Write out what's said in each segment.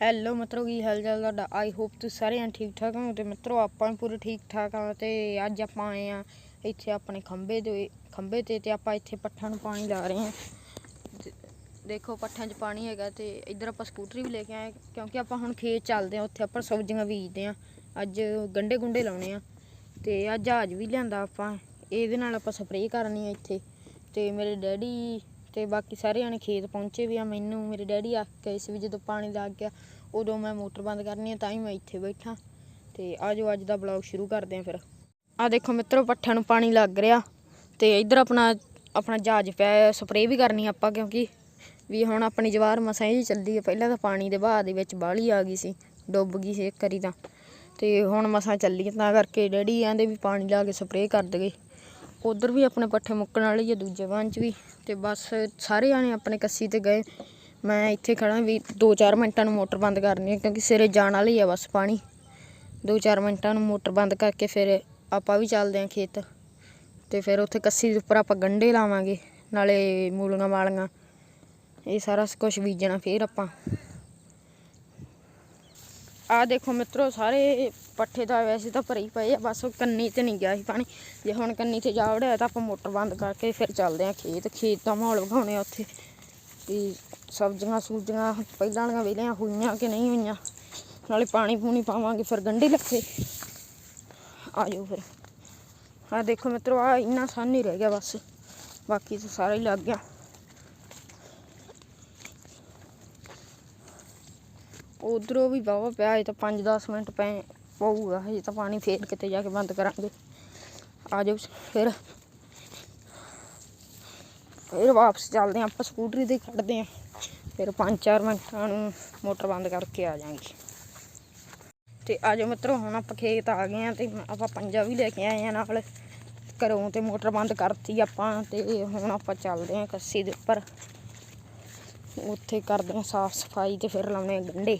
Hello ਮਿੱਤਰੋ, ਕੀ ਹਾਲ ਚਾਲ ਤੁਹਾਡਾ? ਆਈ ਹੋਪ ਤੁਸੀਂ ਸਾਰੇ ਜਣੇ ਠੀਕ ਠਾਕ ਹੋ ਤੇ ਮਿੱਤਰੋ, ਆਪਾਂ ਵੀ ਪੂਰੇ ਠੀਕ ਠਾਕ ਆ ਤੇ ਅੱਜ ਆਪਾਂ ਆਏ ਆ ਇੱਥੇ ਆਪਣੇ ਖੰਭੇ ਦੇ, ਖੰਭੇ ਤੇ ਤੇ ਆਪਾਂ ਇੱਥੇ ਪੱਠਾਂ ਨੂੰ ਪਾਣੀ ਲਾ ਰਹੇ ਆ ਦੇਖੋ, ਪੱਠਾਂ 'ਚ ਪਾਣੀ ਹੈਗਾ ਤੇ ਇੱਧਰ ਆਪਾਂ ਸਕੂਟਰੀ ਵੀ ਲੈ ਕੇ ਆਏ ਕਿਉਂਕਿ ਆਪਾਂ ਹੁਣ ਖੇਤ ਚੱਲਦੇ ਆ ਉੱਥੇ ਆਪਾਂ ਸਬਜ਼ੀਆਂ ਬੀਜਦੇ ਆ ਅੱਜ ਗੰਡੇ ਗੁੰਡੇ ਲਾਉਣੇ ਆ ਤੇ ਅੱਜ ਜਹਾਜ਼ ਵੀ ਲਿਆਂਦਾ ਆਪਾਂ। ਇਹਦੇ ਨਾਲ ਆਪਾਂ ਸਪਰੇਅ ਕਰਨੀ ਆ ਇੱਥੇ ਤੇ ਮੇਰੇ ਡੈਡੀ ਤੇ ਬਾਕੀ ਸਾਰੇ ਜਾਣੇ ਖੇਤ ਪਹੁੰਚੇ ਵੀ ਆ। ਮੈਨੂੰ, ਮੇਰੇ ਡੈਡੀ ਆ ਗਏ ਸੀ ਵੀ ਜਦੋਂ ਪਾਣੀ ਲੱਗ ਗਿਆ, ਉਦੋਂ ਮੈਂ ਮੋਟਰ ਬੰਦ ਕਰਨੀ ਆ, ਤਾਂ ਹੀ ਮੈਂ ਇੱਥੇ ਬੈਠਾ। ਤੇ ਆਜੋ, ਅੱਜ ਦਾ ਬਲੌਗ ਸ਼ੁਰੂ ਕਰਦੇ ਆ ਫਿਰ। ਆ ਦੇਖੋ ਮਿੱਤਰੋ, ਪੱਠਿਆਂ ਨੂੰ ਪਾਣੀ ਲੱਗ ਰਿਹਾ। ਤੇ ਇੱਧਰ ਆਪਣਾ ਆਪਣਾ ਜਹਾਜ਼ ਪਿਆ ਸਪਰੇਅ ਵੀ ਕਰਨੀ ਆਪਾਂ, ਕਿਉਂਕਿ ਵੀ ਹੁਣ ਆਪਣੀ ਜਵਾਰ ਮਸਾਂ ਹੀ ਚੱਲਦੀ ਹੈ ਪਹਿਲਾਂ ਤਾਂ ਪਾਣੀ ਦੇ ਵਹਾਅ ਦੇ ਵਿੱਚ ਬਾਹਲੀ ਆ ਗਈ ਸੀ, ਡੁੱਬ ਗਈ ਸੀ ਇੱਕ ਕਰੀ ਤਾਂ। ਤੇ ਹੁਣ ਮਸਾਂ ਚੱਲੀ ਤਾਂ ਕਰਕੇ ਡੈਡੀ ਕਹਿੰਦੇ ਵੀ ਪਾਣੀ ਲਾ ਕੇ ਸਪਰੇਅ ਕਰ ਦਗੇ ਉਧਰ ਵੀ ਆਪਣੇ ਪੱਠੇ ਮੁੱਕਣ ਵਾਲੇ ਹੀ ਆ, ਦੂਜੇ ਵਾਂ 'ਚ ਵੀ। ਤੇ ਬਸ ਸਾਰੇ ਜਾਣੇ ਆਪਣੇ ਕੱਸੀ ਤੇ ਗਏ। ਮੈਂ ਇੱਥੇ ਖੜਾ ਵੀ 2-4 ਮਿੰਟਾਂ ਨੂੰ ਮੋਟਰ ਬੰਦ ਕਰਨੀ ਹੈ ਕਿਉਂਕਿ ਸਿਰੇ ਜਾਣ ਵਾਲੀ ਆ ਬਸ ਪਾਣੀ। 2-4 ਮਿੰਟਾਂ ਨੂੰ ਮੋਟਰ ਬੰਦ ਕਰਕੇ ਫਿਰ ਆਪਾਂ ਵੀ ਚੱਲਦੇ ਆਂ ਖੇਤ। ਤੇ ਫਿਰ ਉੱਥੇ ਕੱਸੀ ਦੇ ਉੱਪਰ ਆਪਾਂ ਗੰਡੇ ਲਾਵਾਂਗੇ, ਨਾਲੇ ਮੂਲੀਆਂ ਵਾਲੀਆਂ ਇਹ ਸਾਰਾ ਕੁਝ ਬੀਜਣਾ ਫਿਰ ਆਪਾਂ। ਆ ਦੇਖੋ ਮਿੱਤਰੋ, ਸਾਰੇ ਪੱਠੇ ਤਾਂ ਵੈਸੇ ਤਾਂ ਭਰੇ ਹੀ ਪਏ ਆ, ਬਸ ਉਹ ਕੰਨੀ ਤੇ ਨਹੀਂ ਗਿਆ ਸੀ ਪਾਣੀ। ਜੇ ਹੁਣ ਕੰਨੀ ਤੇ ਜਾ ਵੜਿਆ ਤਾਂ ਆਪਾਂ ਮੋਟਰ ਬੰਦ ਕਰਕੇ ਫਿਰ ਚੱਲਦੇ ਆ ਖੇਤ। ਖੇਤ ਦਾ ਮਾਹੌਲ ਵਿਖਾਉਣੇ ਆ ਉੱਥੇ ਵੀ ਸਬਜ਼ੀਆਂ ਸੂਜ਼ੀਆਂ ਪਹਿਲਾਂ ਵਾਲੀਆਂ ਵੇਲੀਆਂ ਹੋਈਆਂ ਕਿ ਨਹੀਂ ਹੋਈਆਂ। ਨਾਲੇ ਪਾਣੀ ਪੂਣੀ ਪਾਵਾਂਗੇ ਫਿਰ ਗੰਢੇ ਲੱਗੇ। ਆ ਜਾਓ ਫਿਰ। ਆ ਦੇਖੋ ਮਿੱਤਰੋ ਆ ਇੰਨਾ ਸਾਨ ਹੀ ਰਹਿ ਗਿਆ ਬਸ। ਬਾਕੀ ਤਾਂ ਸਾਰਾ ਹੀ ਲੱਗ ਗਿਆ। ਉਧਰੋਂ ਵੀ ਵਾਹਵਾ ਪਿਆ ਹਜੇ ਤਾਂ 5-10 ਮਿੰਟ ਪਏ। ਪਊਗਾ, ਹਜੇ ਤਾਂ ਪਾਣੀ ਫੇਰ ਕਿਤੇ ਜਾ ਕੇ ਬੰਦ ਕਰਾਂਗੇ। ਆ ਜਾਓ ਫਿਰ। ਫਿਰ ਵਾਪਸ ਚੱਲਦੇ ਹਾਂ ਆਪਾਂ ਸਕੂਟਰੀ ਤੇ ਹੀ ਕੱਢਦੇ ਹਾਂ ਫਿਰ 5-4 ਮਿੰਟਾਂ ਨੂੰ ਮੋਟਰ ਬੰਦ ਕਰਕੇ ਆ ਜਾਾਂਗੇ ਤੇ ਆ ਜਾਓ ਮਿੱਤਰੋ, ਹੁਣ ਆਪਾਂ ਖੇਤ ਆ ਗਏ ਆ ਤੇ ਆਪਾਂ ਪੰਜਾ ਵੀ ਲੈ ਕੇ ਆਏ ਆ ਨਾਲ। ਘਰੋਂ ਤੇ ਮੋਟਰ ਬੰਦ ਕਰਤੀ ਆਪਾਂ ਤੇ ਹੁਣ ਆਪਾਂ ਚੱਲਦੇ ਆ ਕੱਸੀ ਦੇ ਉੱਪਰ। ਉੱਥੇ ਕਰਦੇ ਆ ਸਾਫ਼ ਸਫ਼ਾਈ ਤੇ ਫਿਰ ਲਾਉਣੇ ਗੰਡੇ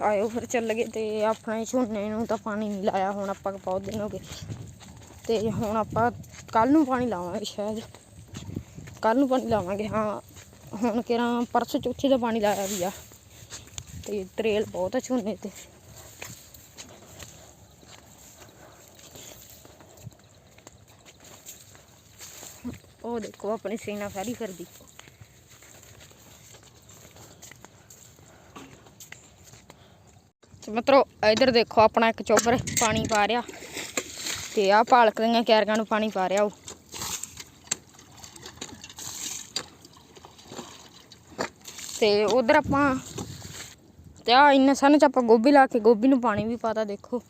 ਆਇਓ ਫਿਰ ਚੱਲ ਗਏ ਤੇ ਆਪਣੇ ਝੋਨੇ ਨੂੰ ਤਾਂ ਪਾਣੀ ਨਹੀਂ ਲਾਇਆ, ਹੁਣ ਆਪਾਂ ਬਹੁਤ ਦਿਨ ਹੋ ਗਏ। ਤੇ ਹੁਣ ਆਪਾਂ ਕੱਲ ਨੂੰ ਪਾਣੀ ਲਾਵਾਂਗੇ ਸ਼ਾਇਦ। ਕੱਲ ਨੂੰ ਪਾਣੀ ਲਾਵਾਂਗੇ, ਹਾਂ। ਹੁਣ ਕਿਹੜਾ ਪਰਸੋਂ ਚੌਥੇ ਦਾ ਪਾਣੀ ਲਾਇਆ ਵੀ ਆ। ਤੇ ਤਰੇਲ ਬਹੁਤ ਆ ਝੋਨੇ ਤੇ। ਉਹ ਦੇਖੋ ਆਪਣੀ ਸੀਨਾ ਫੈਰੀ ਫਿਰਦੀ। ਤੇ ਮਿੱਤਰੋ, ਇਧਰ ਦੇਖੋ ਆਪਣਾ ਇੱਕ ਚੋਬਰ ਪਾਣੀ ਪਾ ਰਿਹਾ ਤੇ ਆਹ ਪਾਲਕ ਦੀਆਂ ਕਿਆਰੀਆਂ ਨੂੰ ਪਾਣੀ ਪਾ ਰਿਹਾ ਉਹ। ਤੇ ਉਧਰ ਆਪਾਂ ਤੇ ਆ ਇੰਨੇ ਸਨ ਚ ਆਪਾਂ ਗੋਭੀ ਲਾ ਕੇ ਗੋਭੀ ਨੂੰ ਪਾਣੀ ਵੀ ਪਾਤਾ ਦੇਖੋ।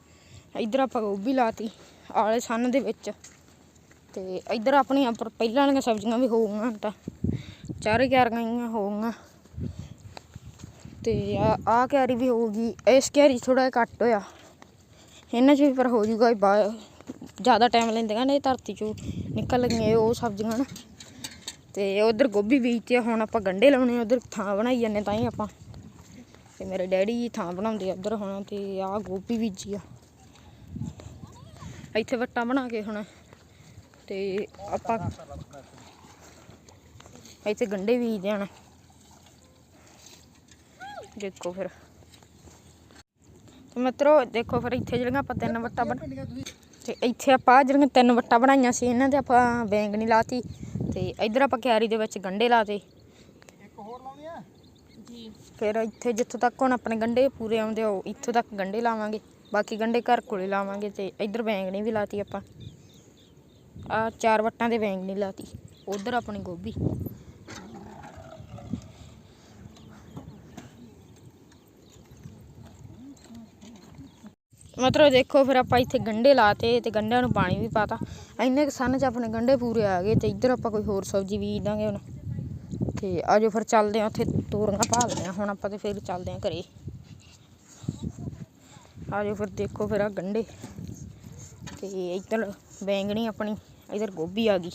ਇਧਰ ਆਪਾਂ ਗੋਭੀ ਲਾਤੀ ਆਲੇ ਸਨ ਦੇ ਵਿੱਚ ਤੇ ਇਧਰ ਆਪਣੀਆਂ ਪਰ, ਪਹਿਲਾਂ ਵਾਲੀਆਂ ਸਬਜ਼ੀਆਂ ਵੀ ਹੋਊਗੀਆਂ ਤਾਂ, ਚਾਰੇ ਕਿਆਰੀਆਂ ਗਈਆਂ ਹੋਊਗੀਆਂ ਤੇ ਆ ਆ ਕਿਆਰੀ ਵੀ ਹੋਊਗੀ। ਇਸ ਕਿਆਰੀ ਥੋੜਾ ਘੱਟ ਹੋਇਆ। ਇਹਨਾਂ 'ਚ ਵੀ ਪਰ ਹੋ ਜੂਗਾ ਬਾ ਜ਼ਿਆਦਾ ਟਾਈਮ ਲੈਂਦੀਆਂ ਨੇ ਧਰਤੀ 'ਚੋਂ ਨਿਕਲ ਗਈਆਂ ਉਹ ਸਬਜ਼ੀਆਂ ਨਾ। ਤੇ ਉਧਰ ਗੋਭੀ ਬੀਜਤੀ ਆ, ਹੁਣ ਆਪਾਂ ਗੰਡੇ ਲਾਉਣੇ ਉਧਰ ਥਾਂ ਬਣਾਈ ਜਾਂਦੇ ਤਾਂ ਹੀ ਆਪਾਂ। ਤੇ ਮੇਰੇ ਡੈਡੀ ਥਾਂ ਬਣਾਉਂਦੇ ਆ ਉਧਰ ਹੁਣ ਤੇ ਆ ਗੋਭੀ ਬੀਜੀ ਆ। ਇੱਥੇ ਵੱਟਾਂ ਬਣਾ ਕੇ ਹੁਣ ਤੇ ਆਪਾਂ ਇੱਥੇ ਗੰਡੇ ਬੀਜਦੇ ਹਨ ਦੇਖੋ ਫਿਰ। ਤੇ ਮਿੱਤਰੋ ਦੇਖੋ ਫਿਰ ਇੱਥੇ ਜਿਹੜੀਆਂ ਆਪਾਂ ਤਿੰਨ ਵੱਟਾਂ ਬਣ ਤੇ ਇੱਥੇ ਆਪਾਂ ਜਿਹੜੀਆਂ ਤਿੰਨ ਵੱਟਾਂ ਬਣਾਈਆਂ ਸੀ ਇਹਨਾਂ ਤੇ ਆਪਾਂ ਬੈਂਗਣੀ ਲਾਤੀ। ਤੇ ਇੱਧਰ ਆਪਾਂ ਕਿਆਰੀ ਦੇ ਵਿੱਚ ਗੰਡੇ ਲਾਤੇ। ਇੱਕ ਹੋਰ ਲਾਉਣੀ ਆ ਜੀ। ਫਿਰ ਇੱਥੇ ਜਿੱਥੋਂ ਤੱਕ ਹੁਣ ਆਪਣੇ ਗੰਡੇ ਪੂਰੇ ਆਉਂਦੇ ਉਹ ਇੱਥੋਂ ਤੱਕ ਗੰਡੇ ਲਾਵਾਂਗੇ। ਬਾਕੀ ਗੰਡੇ ਘਰ ਕੋਲੇ ਲਾਵਾਂਗੇ ਤੇ ਇੱਧਰ ਬੈਂਗਣੀ ਵੀ ਲਾਤੀ ਆਪਾਂ। ਆ ਚਾਰ ਵੱਟਾਂ ਦੇ ਬੈਂਗਣੀ ਲਾਤੀ। ਉਧਰ ਆਪਣੀ ਗੋਭੀ। ਮਤਲਬ ਦੇਖੋ ਫਿਰ ਆਪਾਂ ਇੱਥੇ ਗੰਡੇ ਲਾਤੇ ਤੇ ਗੰਡਿਆਂ ਨੂੰ ਪਾਣੀ ਵੀ ਪਾਤਾ। ਇੰਨੇ ਕੁ ਸਨ ਚ ਆਪਣੇ ਗੰਡੇ ਪੂਰੇ ਆ ਗਏ ਤੇ ਇੱਧਰ ਆਪਾਂ ਕੋਈ ਹੋਰ ਸਬਜ਼ੀ ਬੀਜ ਦਾਂਗੇ ਹੁਣ। ਤੇ ਆਜੋ ਫਿਰ ਚੱਲਦੇ ਆ ਉੱਥੇ ਤੋਰੀਆਂ ਭਾਲਦੇ ਆ ਹੁਣ ਆਪਾਂ ਤੇ ਫਿਰ ਚੱਲਦੇ ਆ ਘਰੇ। ਆਜੋ ਫਿਰ ਦੇਖੋ ਫਿਰ ਆ ਗੰਡੇ। ਤੇ ਇੱਧਰ ਬੈਂਗਣੀ ਆਪਣੀ, ਇੱਧਰ ਗੋਭੀ ਆ ਗਈ।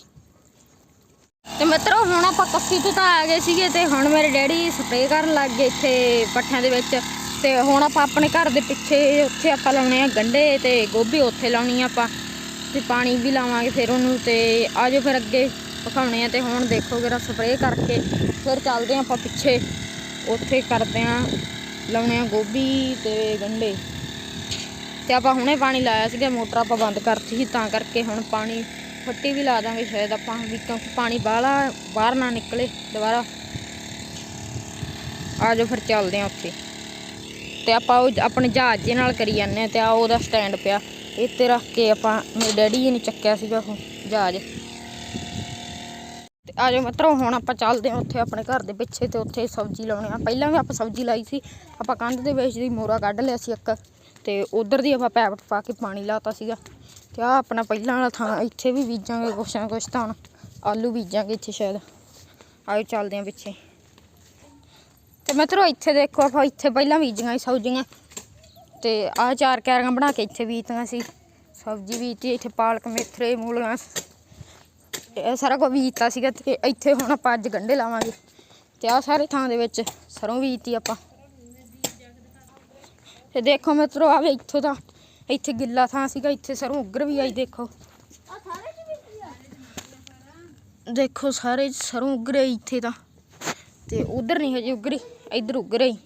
ਤੇ ਮਿੱਤਰੋ, ਹੁਣ ਆਪਾਂ ਕੱਸੀ ਤੋਂ ਤਾਂ ਆ ਗਏ ਸੀਗੇ ਤੇ ਹੁਣ ਮੇਰੇ ਡੈਡੀ ਸਪਰੇਅ ਕਰਨ ਲੱਗ ਗਏ ਇੱਥੇ ਪੱਠਿਆਂ ਦੇ ਵਿੱਚ। ਤੇ ਹੁਣ ਆਪਾਂ ਆਪਣੇ ਘਰ ਦੇ ਪਿੱਛੇ ਉੱਥੇ ਆਪਾਂ ਲਾਉਣੇ ਆ ਗੰਡੇ ਤੇ ਗੋਭੀ ਉੱਥੇ ਲਾਉਣੀ ਆ ਆਪਾਂ, ਤੇ ਪਾਣੀ ਵੀ ਲਾਵਾਂਗੇ ਫਿਰ ਉਹਨੂੰ ਤੇ ਆਜੋ ਫਿਰ ਅੱਗੇ ਵਿਖਾਉਣੇ ਆ ਤੇ ਹੁਣ ਦੇਖੋ ਜਰਾ ਸਪਰੇਅ ਕਰਕੇ ਫਿਰ ਚੱਲਦੇ ਆ ਆਪਾਂ ਪਿੱਛੇ, ਉੱਥੇ ਕਰਦੇ ਆ, ਲਾਉਣੇ ਆ ਗੋਭੀ ਤੇ ਗੰਢੇ। ਤੇ ਆਪਾਂ ਹੁਣੇ ਪਾਣੀ ਲਾਇਆ ਸੀਗਾ, ਮੋਟਰ ਆਪਾਂ ਬੰਦ ਕਰਤੀ ਸੀ, ਤਾਂ ਕਰਕੇ ਹੁਣ ਪਾਣੀ, ਫੱਟੀ ਵੀ ਲਾ ਦਾਂਗੇ ਸ਼ਾਇਦ ਆਪਾਂ ਵੀ ਕਿਉਂਕਿ ਪਾਣੀ ਬਾਹਲਾ, ਬਾਹਰ ਨਾ ਨਿਕਲੇ ਦੁਬਾਰਾ। ਆਜੋ ਫਿਰ ਚੱਲਦੇ ਆ ਉੱਥੇ। ਤੇ ਆਪਾਂ ਉਹ ਆਪਣੇ ਜਹਾਜ਼ ਦੇ ਨਾਲ ਕਰੀ ਜਾਂਦੇ ਆ ਤੇ ਆ ਉਹਦਾ ਸਟੈਂਡ ਪਿਆ। ਇੱਥੇ ਰੱਖ ਕੇ ਆਪਾਂ ਮੇਰੇ ਡੈਡੀ ਜੀ ਨੇ ਚੱਕਿਆ ਸੀਗਾ ਉਹ ਜਹਾਜ਼। ਤੇ ਆਜੋ ਮਤਰੋ, ਹੁਣ ਆਪਾਂ ਚੱਲਦੇ ਹਾਂ ਉੱਥੇ ਆਪਣੇ ਘਰ ਦੇ ਪਿੱਛੇ ਤੇ ਉੱਥੇ ਸਬਜ਼ੀ ਲਾਉਣੇ ਆ। ਪਹਿਲਾਂ ਵੀ ਆਪਾਂ ਸਬਜ਼ੀ ਲਾਈ ਸੀ, ਆਪਾਂ ਕੰਧ ਦੇ ਵਿੱਚ ਦੀ ਮੋਰਾ ਕੱਢ ਲਿਆ ਸੀ ਇੱਕ। ਤੇ ਉਧਰ ਦੀ ਆਪਾਂ ਪੈਪ ਪਾ ਕੇ ਪਾਣੀ ਲਾਤਾ ਸੀਗਾ। ਤੇ ਆ ਆਪਣਾ ਪਹਿਲਾਂ ਵਾਲਾ ਥਾਂ, ਇੱਥੇ ਵੀ ਬੀਜਾਂਗੇ ਕੁਛ ਨਾ ਕੁਛ ਤਾਂ ਆਲੂ ਬੀਜਾਂਗੇ ਇੱਥੇ ਸ਼ਾਇਦ। ਆਜੋ ਚੱਲਦੇ ਹਾਂ ਪਿੱਛੇ। ਤੇ ਮਿੱਤਰੋ ਇੱਥੇ ਦੇਖੋ, ਆਪਾਂ ਇੱਥੇ ਪਹਿਲਾਂ ਬੀਜੀਆਂ ਸੀ ਸਬਜ਼ੀਆਂ। ਤੇ ਆਹ ਚਾਰ ਕਿਆਰੀਆਂ ਬਣਾ ਕੇ ਇੱਥੇ ਬੀਜਤੀਆਂ ਸੀ। ਸਬਜ਼ੀ ਬੀਜਤੀ, ਇੱਥੇ ਪਾਲਕ ਮੇਥਰੇ ਮੂਲੀਆਂ। ਇਹ ਸਾਰਾ ਕੁਝ ਬੀਜਤਾ ਸੀਗਾ ਤੇ ਇੱਥੇ ਹੁਣ ਆਪਾਂ ਅੱਜ ਗੰਢੇ ਲਾਵਾਂਗੇ। ਤੇ ਆਹ ਸਾਰੇ ਥਾਂ ਦੇ ਵਿੱਚ ਸਰੋਂ ਬੀਜਤੀ ਆਪਾਂ। ਤੇ ਦੇਖੋ ਮਿੱਤਰੋ ਆਵੇ ਇੱਥੋਂ ਦਾ ਇੱਥੇ ਗਿੱਲਾ ਥਾਂ ਸੀਗਾ, ਇੱਥੇ ਸਰੋਂ ਉੱਗਰ ਵੀ ਆਈ, ਦੇਖੋ। ਦੇਖੋ, ਸਾਰੇ ਸਰੋਂ ਉੱਗਰ ਆਈ ਇੱਥੇ ਤਾਂ। ਤੇ ਉਧਰ ਨਹੀਂ ਹਜੇ ਉੱਗਰੀ। ਇੱਧਰ ਉੱਗਰ ਆਈ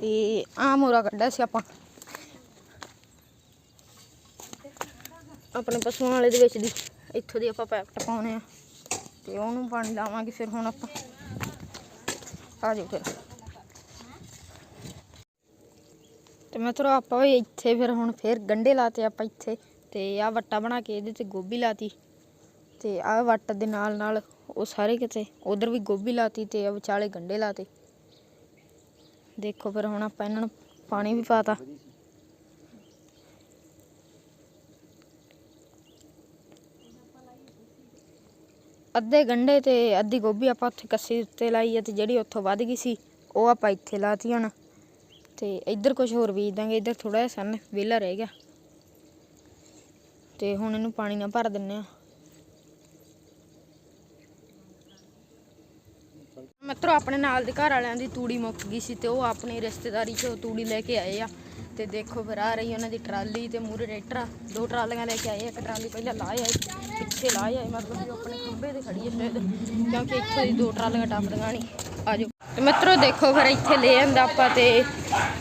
ਤੇ ਆ ਮੋਰਾ ਕੱਢਿਆ ਸੀ ਆਪਾਂ। ਆਪਣੇ ਪਸ਼ੂਆਂ ਵਾਲੇ ਦੇ ਵਿੱਚ ਦੀ। ਇੱਥੋਂ ਦੀ ਆਪਾਂ ਪੈਕਟ ਪਾਉਣੇ ਆ। ਤੇ ਉਹਨੂੰ ਪਾਣੀ ਲਾਵਾਂਗੇ ਫਿਰ ਹੁਣ ਆਪਾਂ। ਆ ਜਾਓ ਫਿਰ। ਤੇ ਮੈਂ ਥੋੜਾ ਆਪਾਂ ਵੀ ਇੱਥੇ ਫਿਰ ਹੁਣ ਫਿਰ ਗੰਡੇ ਲਾਤੇ ਆਪਾਂ ਇੱਥੇ। ਤੇ ਆ ਵੱਟਾ ਬਣਾ ਕੇ ਇਹਦੇ ਤੇ ਗੋਭੀ ਲਾਤੀ। ਤੇ ਆ ਵੱਟ ਦੇ ਨਾਲ ਨਾਲ ਉਹ ਸਾਰੇ ਕਿਤੇ। ਉਧਰ ਵੀ ਗੋਭੀ ਲਾਤੀ ਤੇ ਆ ਵਿਚਾਲੇ ਗੰਡੇ ਲਾਤੇ। ਦੇਖੋ ਫਿਰ ਹੁਣ ਆਪਾਂ ਇਹਨਾਂ ਨੂੰ ਪਾਣੀ ਵੀ ਪਾਤਾ। ਅੱਧੇ ਗੰਡੇ ਤੇ ਅੱਧੀ ਗੋਭੀ ਆਪਾਂ ਉੱਥੇ ਕੱਸੀ ਉੱਤੇ ਲਾਈ ਆ ਤੇ ਜਿਹੜੀ ਉੱਥੋਂ ਵੱਧ ਗਈ ਸੀ, ਉਹ ਆਪਾਂ ਇੱਥੇ ਲਾਤੀ ਹੁਣ ਤੇ ਇੱਧਰ ਕੁਝ ਹੋਰ ਬੀਜ ਦਾਂਗੇ, ਇੱਧਰ ਥੋੜਾ ਜਿਹਾ ਸਨ, ਵਿਹਲਾ ਰਹਿ ਗਿਆ। ਤੇ ਹੁਣ ਇਹਨੂੰ ਪਾਣੀ ਨਾਲ ਭਰ ਦਿੰਨੇ ਆ। ਮਿੱਤਰੋ ਆਪਣੇ ਨਾਲ ਦੇ ਘਰ ਵਾਲਿਆਂ ਦੀ ਤੂੜੀ ਮੁੱਕ ਗਈ ਸੀ ਤੇ ਉਹ ਆਪਣੀ ਰਿਸ਼ਤੇਦਾਰੀ 'ਚੋਂ ਤੂੜੀ ਲੈ ਕੇ ਆਏ ਆ। ਤੇ ਦੇਖੋ ਫਿਰ ਆ ਰਹੀ ਉਹਨਾਂ ਦੀ ਟਰਾਲੀ ਤੇ ਮੂਰੇ ਟਰੈਕਟਰ ਦੋ ਟਰਾਲੀਆਂ ਲੈ ਕੇ ਆਏ ਇੱਕ ਟਰਾਲੀ ਪਹਿਲਾਂ ਲਾਏ ਆਏ ਪਿੱਛੇ ਲਾਏ ਆਏ ਮਤਲਬ ਕਿ ਆਪਣੇ ਖੰਭੇ ਤੇ ਖੜੀ ਹੈ ਸ਼ਾਇਦ, ਕਿਉਂਕਿ ਇੱਥੇ ਦੀ ਦੋ ਟਰਾਲੀਆਂ ਟੱਪਦੀਆਂ ਨਹੀਂ। ਆਜੋ ਤੇ ਮਿੱਤਰੋ, ਦੇਖੋ ਫਿਰ ਇੱਥੇ ਲੈ ਆਂਦਾ ਆਪਾਂ ਤੇ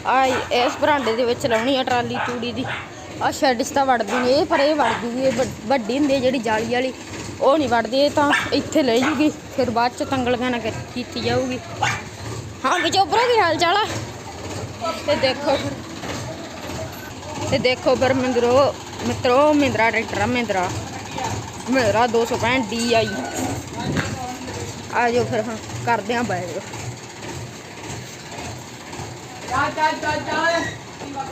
ਆ ਇਸ ਬਰਾਂਡੇ ਦੇ ਵਿੱਚ ਲਾਉਣੀ ਆ ਟਰਾਲੀ ਤੂੜੀ ਦੀ। ਆ ਸ਼ੈਡ 'ਚ ਤਾਂ ਵੜਦੀ ਨਹੀਂ ਇਹ ਪਰ ਇਹ ਵੜਦੀ ਇਹ ਵੱਡੀ ਹੁੰਦੀ ਹੈ ਜਿਹੜੀ ਜਾਲੀ ਵਾਲੀ। ਉਹ ਨਹੀਂ ਵੜਦੀ, ਇਹ ਤਾਂ ਇੱਥੇ ਲੈ ਜੂਗੀ, ਫਿਰ ਬਾਅਦ ਚ ਤੰਗਲੀਆਂ ਨਾਲ ਕੀਤੀ ਜਾਊਗੀ। ਹਾਂ, ਵੀ ਚੋਬਰਾ ਕੀ ਹਾਲ ਚਾਲ ਆ। ਤੇ ਦੇਖੋ। ਫਿਰ ਤੇ ਦੇਖੋ ਫਿਰ ਮਿੰਦਰੋ ਮਿੱਤਰੋ Mahindra tractor Mahindra Mahindra. Mahindra 265 D I. ਆ ਜਾਓ ਫਿਰ, ਹਾਂ, ਕਰਦੇ ਆ ਬੈਠ ਚੱਲ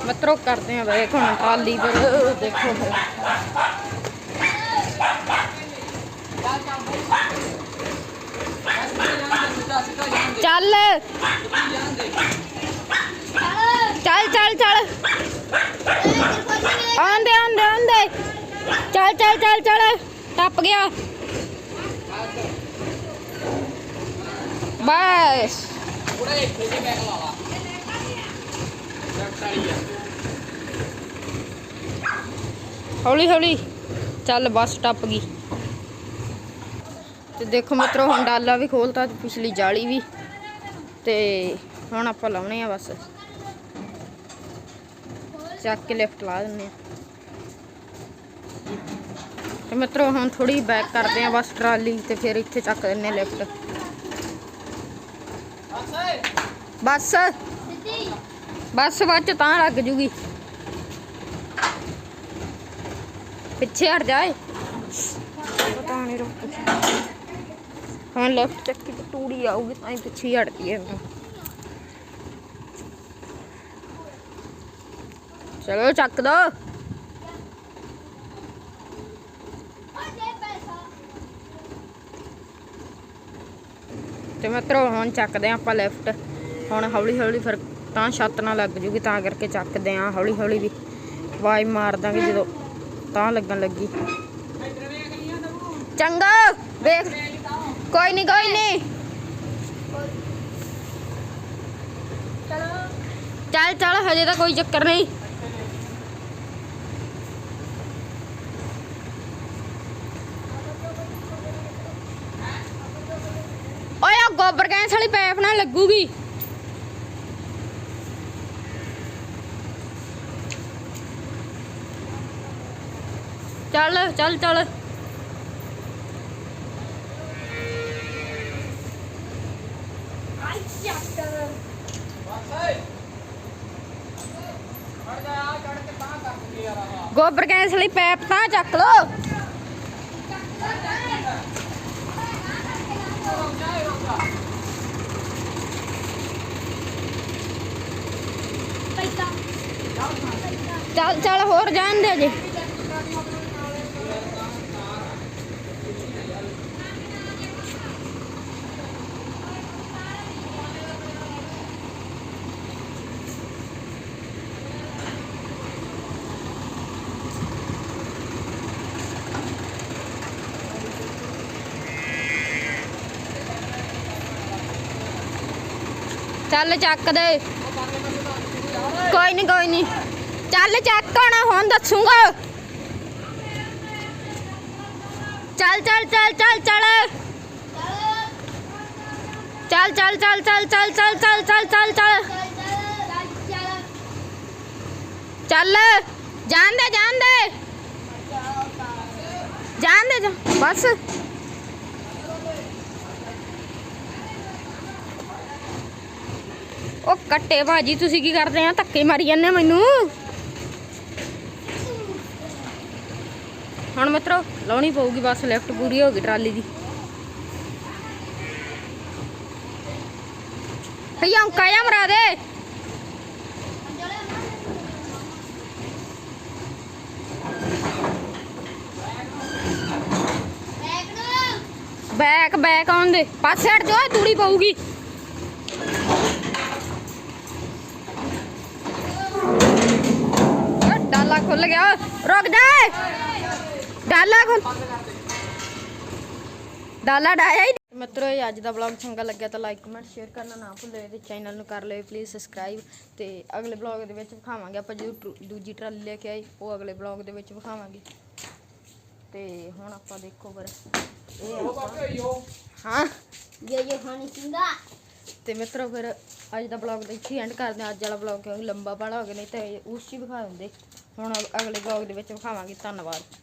ਮਿੱਤਰੋ, ਕਰਦੇ ਆ ਵੇਖ ਹੁਣ ਕਾਲੀ ਪਰ ਦੇਖੋ ਫਿਰ। ਚੱਲ। ਚੱਲ ਚੱਲ ਚੱਲ। ਆਂਦੇ ਆਂਦੇ ਆਂਦੇ ਚੱਲ ਚੱਲ ਚੱਲ ਚੱਲ। ਟੱਪ ਗਿਆ। ਬਸ। ਹੌਲੀ ਹੌਲੀ। ਚੱਲ, ਬੱਸ ਟੱਪ ਗਈ। ਤੇ ਦੇਖੋ ਮਿੱਤਰੋ, ਹੁਣ ਡਾਲਾ ਵੀ ਖੋਲਤਾ ਤੇ ਪਿਛਲੀ ਜਾਲੀ ਵੀ। ਤੇ ਹੁਣ ਆਪਾਂ ਲਾਉਣੇ ਆ ਬਸ। ਚੱਕ ਕੇ ਲਿਫਟ ਲਾ ਦਿੰਨੇ ਆ। ਤੇ ਮਿੱਤਰੋ, ਹੁਣ ਥੋੜੀ ਬੈਕ ਕਰਦੇ ਆ ਬਸ ਟਰਾਲੀ ਤੇ ਫਿਰ ਇੱਥੇ ਚੱਕ ਦਿੰਨੇ ਲਿਫਟ। ਬਸ। ਬਸ ਬਾਅਦ ਚ ਤਾਂ ਲੱਗ ਜੂਗੀ। ਪਿੱਛੇ ਹਟ ਜਾਏ ਪਤਾ ਨਹੀਂ ਰੁਕ ਹਾਂ ਲੈਫਟ ਚੱਕੀ ਤੇ ਟੂੜੀ ਆਊਗੀ, ਤਾਂ ਹੀ ਪਿੱਛੇ ਹਟਦੀ ਹੈ ਚਲੋ ਚੱਕ ਦੋ। ਤੇ ਮਿੱਤਰੋ, ਹੁਣ ਚੱਕਦੇ ਆਂ ਆਪਾਂ ਲੈਫਟ ਹੁਣ ਹੌਲੀ ਹੌਲੀ ਫਿਰ ਤਾਂ ਛੱਤ ਨਾਲ ਲੱਗ ਜੂਗੀ, ਤਾਂ ਕਰਕੇ ਚੱਕਦੇ ਆ ਹੌਲੀ ਹੌਲੀ ਵੀ। ਆਵਾਜ਼ ਮਾਰ ਦਾਂਗੇ ਜਦੋਂ ਤਾਂ ਲੱਗਣ ਲੱਗੀ। ਚੰਗਾ, ਵੇਖ। ਕੋਈ ਨਹੀਂ ਕੋਈ ਨਹੀਂ ਚੱਲ ਚੱਲ, ਹਜੇ ਤਾਂ ਕੋਈ ਚੱਕਰ ਨਹੀਂ। ਗੋਬਰ ਗੈਸ ਵਾਲੀ ਪੈਪ ਨਾਲ ਲੱਗੂਗੀ। ਚੱਲ ਚੱਲ ਚੱਲ। ਗੋਬਰ ਗੈਸ ਵਾਲੀ ਪਾਈਪ ਤਾਂ ਚੱਕ ਲੋ ਚੱਲ ਚੱਲ ਹੋਰ ਜਾਣ ਦੇ ਜੇ ਚੱਲ ਚੱਕ ਦੇ ਕੋਈ ਨਹੀਂ ਕੋਈ ਨਹੀਂ ਚੱਲ ਚੱਕ ਹੁਣ ਹੁਣ ਦੱਸੂਗਾ ਚੱਲ ਚੱਲ ਚੱਲ ਚੱਲ ਚੱਲ ਚੱਲ ਚੱਲ ਚੱਲ ਚੱਲ ਚੱਲ ਚੱਲ ਚੱਲ ਚੱਲ ਚੱਲ ਚੱਲ ਚੱਲ ਜਾਣ ਦੇ ਜਾਣ ਦੇ ਜਾਣ ਦੇ ਜਾ ਬਸ ਉਹ ਕੱਟੇ ਭਾਜੀ, ਤੁਸੀਂ ਕੀ ਕਰਦੇ ਆ? ਧੱਕੇ ਮਾਰੀ ਜਾਂਦੇ ਮੈਨੂੰ। ਹੁਣ ਮਿੱਤਰੋ, ਲਾਉਣੀ ਪਊਗੀ ਬਸ ਲੈਫਟ ਪੂਰੀ ਹੋ ਗਈ ਟਰਾਲੀ ਦੀ। ਹਈਆ ਕਾਇਆ ਮਰਾ ਦੇ। ਬੈਕ ਬੈਕ ਆਉਣ ਦੇ। ਪਾਸੇ ਹਟ ਜਾ ਤੂੜੀ ਪਊਗੀ। ਤਾਲਾ ਖੁੱਲ ਗਿਆ। ਰੁਕ ਜਾ ਡਾਲਾ ਖੁੱਲ ਡਾਲਾ ਡਾਇਆ ਹੀ। ਮਿੱਤਰੋ ਇਹ ਅੱਜ ਦਾ ਵਲੌਗ ਚੰਗਾ ਲੱਗਿਆ ਤਾਂ ਲਾਈਕ ਕਮੈਂਟ ਸ਼ੇਅਰ ਕਰਨਾ ਨਾ ਭੁੱਲਿਓ ਤੇ ਚੈਨਲ ਨੂੰ ਕਰ ਲਿਓ ਪਲੀਜ਼ ਸਬਸਕ੍ਰਾਈਬ ਤੇ ਅਗਲੇ ਵਲੌਗ ਦੇ ਵਿੱਚ ਵਿਖਾਵਾਂਗੇ ਆਪਾਂ ਜਦੋਂ ਦੂਜੀ ਟਰਾਲੀ ਲੈ ਕੇ ਆਈ ਉਹ ਅਗਲੇ ਵਲੌਗ ਦੇ ਵਿੱਚ ਵਿਖਾਵਾਂਗੇ। ਤੇ ਹੁਣ ਆਪਾਂ ਦੇਖੋ ਫਿਰ। ਇਹ ਹਾਂ। ਇਹ ਇਹ ਹਾਨੀ ਚਿੰਦਾ ਤੇ ਮਿੱਤਰੋ ਫਿਰ ਅੱਜ ਦਾ ਵਲੌਗ ਇੱਥੇ ਐਂਡ ਕਰਦੇ ਹਾਂ। ਅੱਜ ਵਾਲਾ ਵਲੌਗ ਲੰਬਾ ਬੜਾ ਹੋ ਗਿਆ ਨਹੀਂ ਤਾਂ ਉਸ ਚ ਵਿਖਾ ਦਿੰਦੇ। ਹੁਣ ਅਗਲੇ ਵਲੌਗ ਦੇ ਵਿੱਚ ਵਿਖਾਵਾਂਗੇ ਧੰਨਵਾਦ।